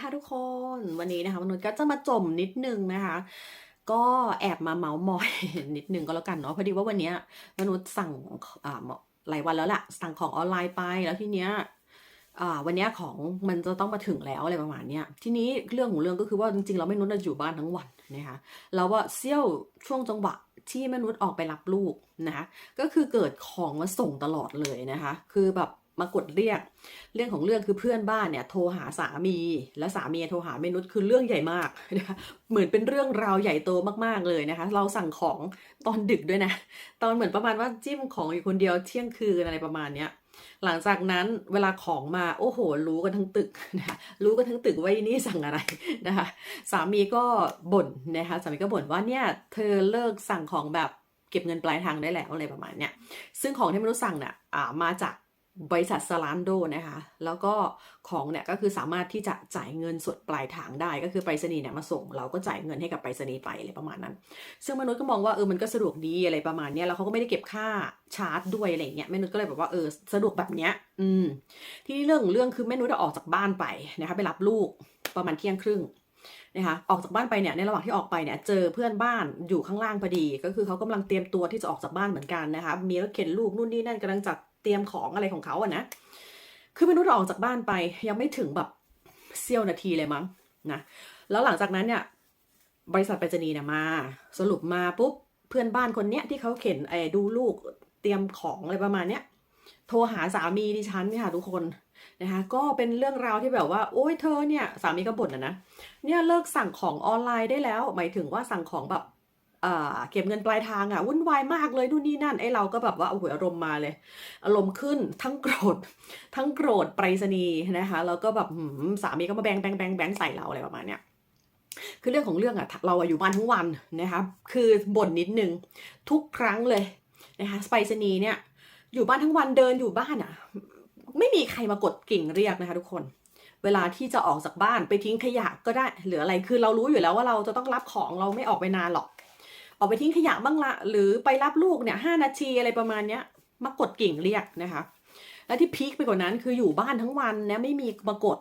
ค่ะทุกคนวันนี้นะคะมนุษย์ก็จะมาจมนิดนึงนะคะ ก็แอบมาเมาส์มอยนิดนึงก็แล้วกันเนาะพอดีว่าวันนี้มนุษย์สั่งอ่าหลายวันแล้วแหละสั่งของออนไลน์ไปแล้วทีเนี้ยอ่าวันนี้ของมันจะต้องมาถึงแล้วอะไรประมาณเนี้ยทีนี้เรื่องของเรื่องก็คือว่าจริงๆเราไม่นุษย์อยู่บ้านทั้งวันนะคะแล้วว่าเซี่ยวช่วงจังหวะที่มนุษย์ออกไปรับลูกนะคะก็คือเกิดของมาส่งตลอดเลยนะคะ คือแบบ มากดเรียก เรื่องของเรื่องคือเพื่อนบ้านเนี่ยโทรหาสามี แล้วสามีโทรหาเมนุษย์คือเรื่องใหญ่มากนะคะเหมือนเป็นเรื่องราวใหญ่โตมากๆเลยนะคะ เราสั่งของตอนดึกด้วยนะ ตอนเหมือนประมาณว่าจิ้มของอยู่คนเดียวเที่ยงคืนอะไรประมาณเนี้ยหลังจากนั้นเวลาของมาโอ้โห รู้กันทั้งตึกนะรู้กันทั้งตึกว่านี่สั่งอะไรนะคะสามีก็บ่นนะคะสามีก็บ่นว่าเนี่ยเธอเลิกสั่งของแบบเก็บเงินปลายทางได้แล้วอะไรประมาณเนี้ยซึ่งของที่มนุษย์สั่งเนี่ยมาจาก บริษัทสลานโดนะคะ แล้วก็ของเนี่ยก็คือสามารถที่จะจ่ายเงินสดปลายทางได้ ก็คือไปรษณีย์เนี่ยมาส่ง เราก็จ่ายเงินให้กับไปรษณีย์ไปอะไรประมาณนั้น ซึ่งมนุษย์ก็มองว่าเออมันก็สะดวกดีอะไรประมาณเนี้ยแล้วเขาก็ไม่ได้เก็บค่าชาร์จด้วยอะไรเงี้ยแม่นุชก็เลยแบบว่าเออสะดวกแบบเนี้ยอืมทีนี้เรื่องเรื่องคือแม่นุชจะออกจากบ้านไปนะคะไปรับลูกประมาณเที่ยงครึ่งนะคะออกจากบ้านไปเนี่ยในระหว่างที่ออกไปเนี่ยเจอเพื่อนบ้านอยู่ข้างล่างพอดี ก็คือเขากำลังเตรียมตัวที่จะออกจากบ้านเหมือนกันนะคะมีรถเข็นลูกนู่นนี่นั่นกำลังจัด เตรียมของอะไรของเขาอะนะ คือมนุษย์ออกจากบ้านไปยังไม่ถึงแบบเสี้ยวนาทีเลยมั้งนะ แล้วหลังจากนั้นเนี่ยบริษัทไปรษณีย์เนี่ยมา สรุปมาปุ๊บเพื่อนบ้านคนเนี้ยที่เขาเข็นไอ้ดูลูกเตรียมของอะไรประมาณเนี้ยโทรหาสามีดิฉันเนี่ยค่ะทุกคนนะคะก็เป็นเรื่องราวที่แบบว่า โอ้ยเธอเนี่ย สามีก็บ่นนะนะเนี่ยเลิกสั่งของออนไลน์ได้แล้ว หมายถึงว่าสั่งของแบบ เก็บเงินปลายทางอะวุ่นวายมากเลยนู่นนี่นั่นไอ้เราก็แบบว่าโอ้โหอารมณ์มาเลย อารมณ์ขึ้นทั้งโกรธทั้งโกรธไปรษณีย์นะคะแล้วก็แบบสามีก็มาแบงแบงแบงแบงใส่เราอะไรประมาณเนี้ยคือเรื่องของเรื่องอะเราอยู่บ้านทั้งวันนะคะคือบ่นนิดนึงทุกครั้งเลยนะคะไปรษณีย์เนี่ย อยู่บ้านทั้งวันเดินอยู่บ้านอะไม่มีใครมากดกิ่งเรียกนะคะทุกคนเวลาที่จะออกจากบ้านไปทิ้งขยะก็ได้หรืออะไรคือเรารู้อยู่แล้วว่าเราจะต้องรับของเราไม่ออกไปนานหรอก ออกไปทิ้งขยะบ้างละ หรือไปรับลูกเนี่ยห้านาทีอะไรประมาณเนี้ยมากดกิ่งเรียกนะคะ และที่พีคไปกว่านั้นคืออยู่บ้านทั้งวันนะไม่มีมากด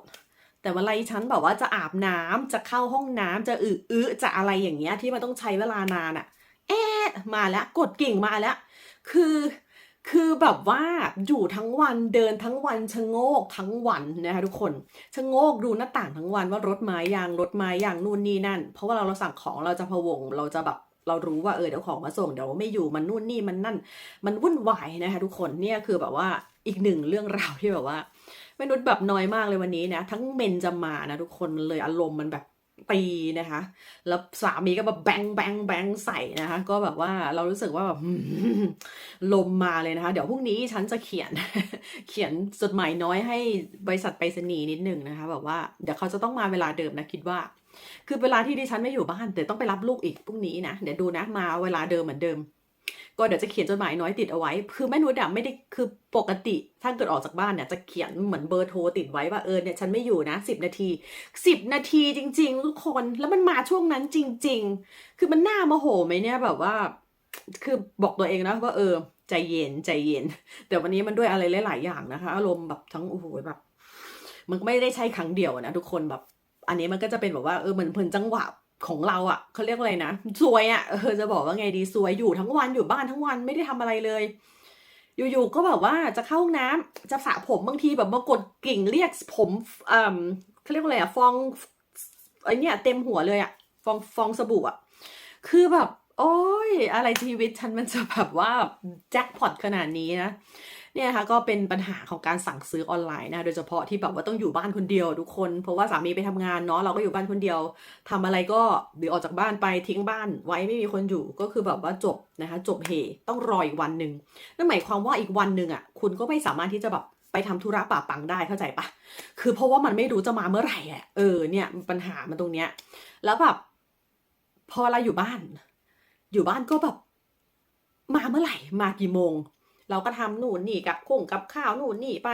แต่เวลาฉันแบบว่าจะอาบน้ำจะเข้าห้องน้ำจะอึอึจะอะไรอย่างเงี้ยที่มันต้องใช้เวลานานอะแอดมาแล้วกดกิ่งมาแล้ว คือคือแบบว่าอยู่ทั้งวันเดินทั้งวันชะโงกทั้งวันนะคะทุกคนชะโงกดูหน้าต่างทั้งวันว่ารถไม้ยางรถไม้ยางนู่นนี่นั่น เพราะว่าเราเราสั่งของเราจะพะวงเราจะแบบ เรารู้ว่าเออเดี๋ยวของมาส่งเดี๋ยวไม่อยู่มันนู่นนี่มันนั่น มันวุ่นวายนะคะทุกคนเนี่ยคือแบบว่าอีกหนึ่งเรื่องราวที่แบบว่าม่นุชแบบน้อยมากเลยวันนี้นะทั้งเมนจะมานะทุกคนเลยอารมณ์มันแบบตีนะคะ แล้วสามีก็แบบแบงแบงแบงใส่นะคะ ก็แบบว่าเรารู้สึกว่าแบบลมมาเลยนะคะ เดี๋ยวพรุ่งนี้ฉันจะเขียน เขียนจดหมายน้อยให้บริษัทไปรษณีย์นิดหนึ่งนะคะ แบบว่าเดี๋ยวเขาจะต้องมาเวลาเดิมนะคิดว่า คือเวลาที่ดิฉันไม่อยู่บ้านเดี๋ยวต้องไปรับลูกอีกพรุ่งนี้นะเดี๋ยวดูนะมาเวลาเดิมเหมือนเดิม ก็เดี๋ยวจะเขียนจดหมายน้อยติดเอาไว้ คือแม่นุชอะไม่ได้คือปกติถ้าเกิดออกจากบ้านเนี่ยจะเขียนเหมือนเบอร์โทรติดไว้ว่าเออเนี่ยฉันไม่อยู่นะสิบนาทีสิบนาทีจริง ๆ ทุกคนแล้วมันมาช่วงนั้นจริง ๆ คือมันน่าโมโหไหมเนี่ยแบบว่า คือบอกตัวเองนะว่าเออใจเย็นใจเย็น แต่วันนี้มันด้วยอะไรหลาย ๆ อย่างนะคะ อารมณ์แบบทั้งโอ้โหแบบ มันไม่ได้ใช่ครั้งเดียวนะทุกคนแบบ อันนี้มันก็จะเป็นแบบว่าเออเหมือนเพลินจังหวะของเราอะ่ะเขาเรียกอะไรนะสวยอะ่ะเออจะบอกว่าไงดีสวยอยู่ทั้งวันอยู่บ้านทั้งวันไม่ได้ทำอะไรเลย อยู่ๆก็แบบว่าจะเข้าห้องน้ำจะสระผมบางทีแบบมากดกิ่งเรียกผมอ่าเขาเรียกว่าอะไรอะฟองไอเนี้ยเต็มหัวเลยอะฟองฟองสบู่อะคือแบบ โอ้ยอะไรชีวิตฉันมันจะแบบว่าแจ็คพอตขนาดนี้นะ เนี่ยค่ะก็เป็นปัญหาของการสั่งซื้อออนไลน์นะโดยเฉพาะที่แบบว่าต้องอยู่บ้านคนเดียวทุกคน เพราะว่าสามีไปทำงานเนาะเราก็อยู่บ้านคนเดียวทำอะไรก็หรือออกจากบ้านไปทิ้งบ้านไว้ไม่มีคนอยู่ก็คือแบบว่าจบนะคะจบเหต้องรออีกวันหนึ่งนั่นหมายความว่าอีกวันหนึ่งอะคุณก็ไม่สามารถที่จะแบบไปทำธุระป่าปังได้เข้าใจปะคือเพราะว่ามันไม่รู้จะมาเมื่อไหร่อะเออเนี่ยปัญหามันตรงเนี้ย แล้วแบบพอเราอยู่บ้าน อยู่บ้านก็แบบมาเมื่อไหร่ มากี่โมง เราก็ทำหนูนนี่กับคงกับข้าวหนูนนี่ไป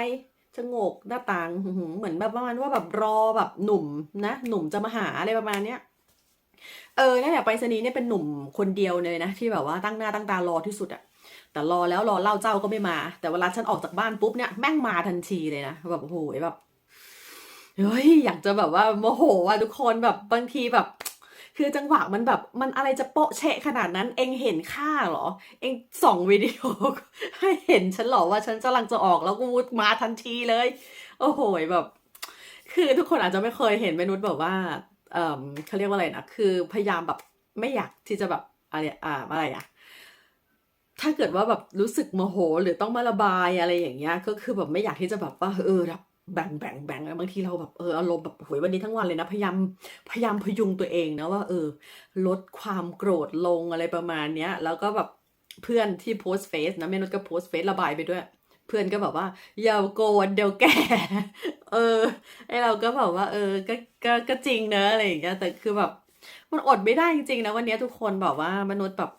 ชะโงกหน้าต่างเหมือนแบบประมาณว่าแบบรอแบบหนุ่มนะหนุ่มจะมาหาอะไรประมาณเนี้ยเออนี่แหละไปรษณีเนี่ยเป็นหนุ่มคนเดียวเลยนะที่แบบว่าตั้งหน้าตั้งตารอที่สุดอะแต่รอแล้วรอเล่าเจ้าก็ไม่มา แต่เวลาฉันออกจากบ้านปุ๊บเนี่ยแม่งมาทันทีเลยนะแบบโอ้โหแบบเฮ้ยอยากจะแบบว่าโมโหอะทุกคนแบบบางทีแบบ คือจังหวะมันแบบมันอะไรจะโปะเชะขนาดนั้น เองเห็นค่าเหรอ เองส่องวิดีโอให้เห็นฉันหรอว่าฉันกำลังจะออกแล้วกูมาทันทีเลย โอ้โหแบบ คือทุกคนอาจจะไม่เคยเห็นเมนุษย์แบบว่าเออเขาเรียกว่าอะไรนะคือพยายามแบบไม่อยากที่จะแบบอะไรอ่าอะไรอะถ้าเกิดว่าแบบรู้สึกโมโห หรือต้องมาระบายอะไรอย่างเงี้ยก็คือแบบไม่อยากที่จะแบบว่าเออแบบ แบ่งแบ่งแบ่งบางทีเราแบบเอออารมณ์แบบโหยวันนี้ทั้งวันเลยนะ พยายามพยายามพยุงตัวเองนะว่า เออ ลดความโกรธลงอะไรประมาณเนี้ย แล้วก็แบบเพื่อนที่โพสเฟซนะเมนุษก็โพสเฟซระบายไปด้วยเพื่อนก็แบบว่าอย่าโกรธเดี๋ยวแก่ เออไอเราก็แบบว่า เออก็ก็ก็จริงเนอะอะไรอย่างเงี้ยแต่คือแบบ มันอดไม่ได้จริงๆนะวันนี้ทุกคนแบบว่ามนุษย์แบบ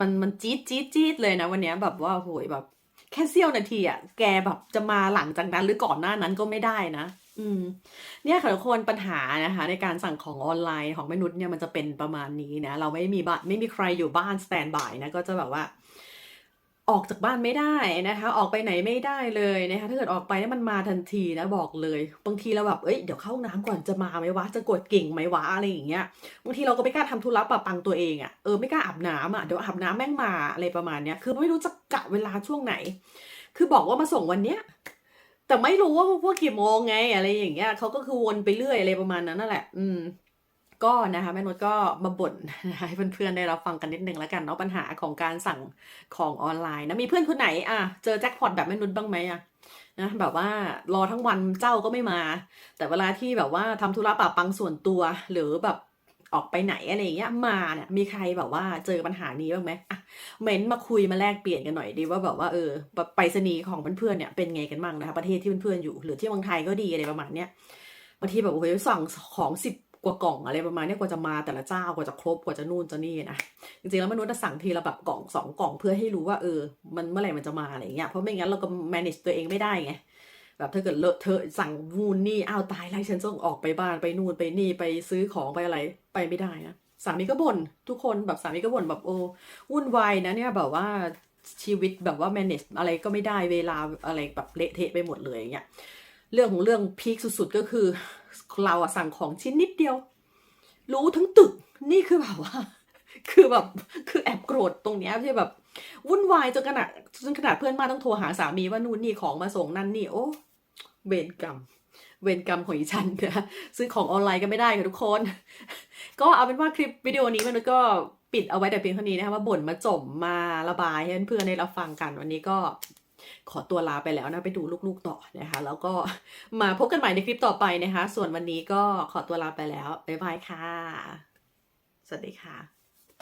มันมันจี๊ดจี๊ดจี๊ดเลยนะ วันนี้แบบว่าโหยแบบ แค่เสี้ยวนาทีอะแกแบบจะมาหลังจากนั้นหรือก่อนหน้านั้นก็ไม่ได้นะ อืม เนี่ยค่ะทุกคนปัญหานะคะ ในการสั่งของออนไลน์ของมนุษย์เนี่ยมันจะเป็นประมาณนี้นะ เราไม่มีบ้านไม่มีใครอยู่บ้านสแตนบายนะก็จะแบบว่า ออกจากบ้านไม่ได้นะคะ ออกไปไหนไม่ได้เลยนะคะ ถ้าเกิดออกไปนี่มันมาทันทีนะบอกเลย บางทีเราแบบเอ้ยเดี๋ยวเข้าห้องน้ำก่อนจะมาไหมวะจะกดกิ่งไหมวะอะไรอย่างเงี้ยบางทีเราก็ไม่กล้าทำธุระปะปังตัวเองอะ่ะเออไม่กล้าอาบน้ำอะเดี๋ยวอาบน้ำแม่งมาอะไรประมาณเนี้ยคือไม่รู้จะกะเวลาช่วงไหน คือบอกว่ามาส่งวันเนี้ยแต่ไม่รู้ว่าพวกกี่โมงไงอะไรอย่างเงี้ยเขาก็คือวนไปเรื่อยอะไรประมาณนั้นนั่นแหละ อืม ก็นะคะแม่นุชก็มาบ่นนะคะให้เพื่อนๆได้รับฟังกันนิดนึงแล้วกันเนาะปัญหาของการสั่งของออนไลน์นะมีเพื่อนคนไหนอะเจอแจ็คพอตแบบแม่นุชบ้างไหมอะนะแบบว่ารอทั้งวันเจ้าก็ไม่มา แต่เวลาที่แบบว่าทำธุระปะปังส่วนตัวหรือแบบออกไปไหนอะไรอย่างเงี้ยมาเนี่ยมีใครแบบว่าเจอปัญหานี้บ้างไหมอะเม้นมาคุยมาแลกเปลี่ยนกันหน่อยดีว่าแบบว่าเออไปรษณีย์ของเพื่อนๆเนี่ยเป็นไงกันบ้างนะคะประเทศที่เพื่อนๆอยู่ หรือที่เมืองไทยก็ดีอะไรประมาณเนี้ยบางทีแบบโอ้โหสั่งของสิบ ว่ากล่องอะไรประมาณนี้กว่าจะมาแต่ละเจ้ากว่าจะครบกว่าจะนู่นจะนี่นะจริงๆแล้วมนุษย์จะสั่งทีละแบบกล่องสองกล่องเพื่อให้รู้ว่าเออ มันเมื่อไหร่มันจะมาอะไรเงี้ยเพราะไม่งั้นเราก็ manage ตัวเองไม่ได้ไงแบบถ้าเกิดเลอะเทอะสั่งนู่นนี่อ้าวตายแล้วฉันต้องออกไปบ้านไปนู่นไปนี่ไปซื้อของไปอะไรไปไม่ได้นะสามีก็บ่นทุกคนแบบสามีก็บ่นแบบโอ้วุ่นวายนะเนี่ยแบบว่าชีวิตแบบว่า manage อะไรก็ไม่ได้เวลาอะไรแบบเละเทะไปหมดเลยอย่างเงี้ยเรื่องของเรื่องพีคสุดๆก็คือ เราอะสั่งของชิ้นนิดเดียว รู้ทั้งตึกนี่คือแบบว่า คือแบบคือแอบโกรธตรงเนี้ยที่แบบวุ่นวายจนขนาดจนขนาดเพื่อนมาต้องโทรหาสามีว่านู่นนี่ของมาส่งนั่นนี่โอ้เวรกรรมเวรกรรมของอีฉันนะซื้อของออนไลน์ก็ไม่ได้ค่ะทุกคน ก็เอาเป็นว่าคลิปวิดีโอนี้มันก็ปิดเอาไว้แต่เพียงเท่านี้นะคะว่าบ่นมาจมมาระบายให้เพื่อนๆได้รับฟังกันวันนี้ก็ ขอตัวลาไปแล้วนะไปดูลูกๆต่อนะคะ แล้วก็มาพบกันใหม่ในคลิปต่อไปนะคะ ส่วนวันนี้ก็ขอตัวลาไปแล้วบ๊ายบายค่ะ สวัสดีค่ะ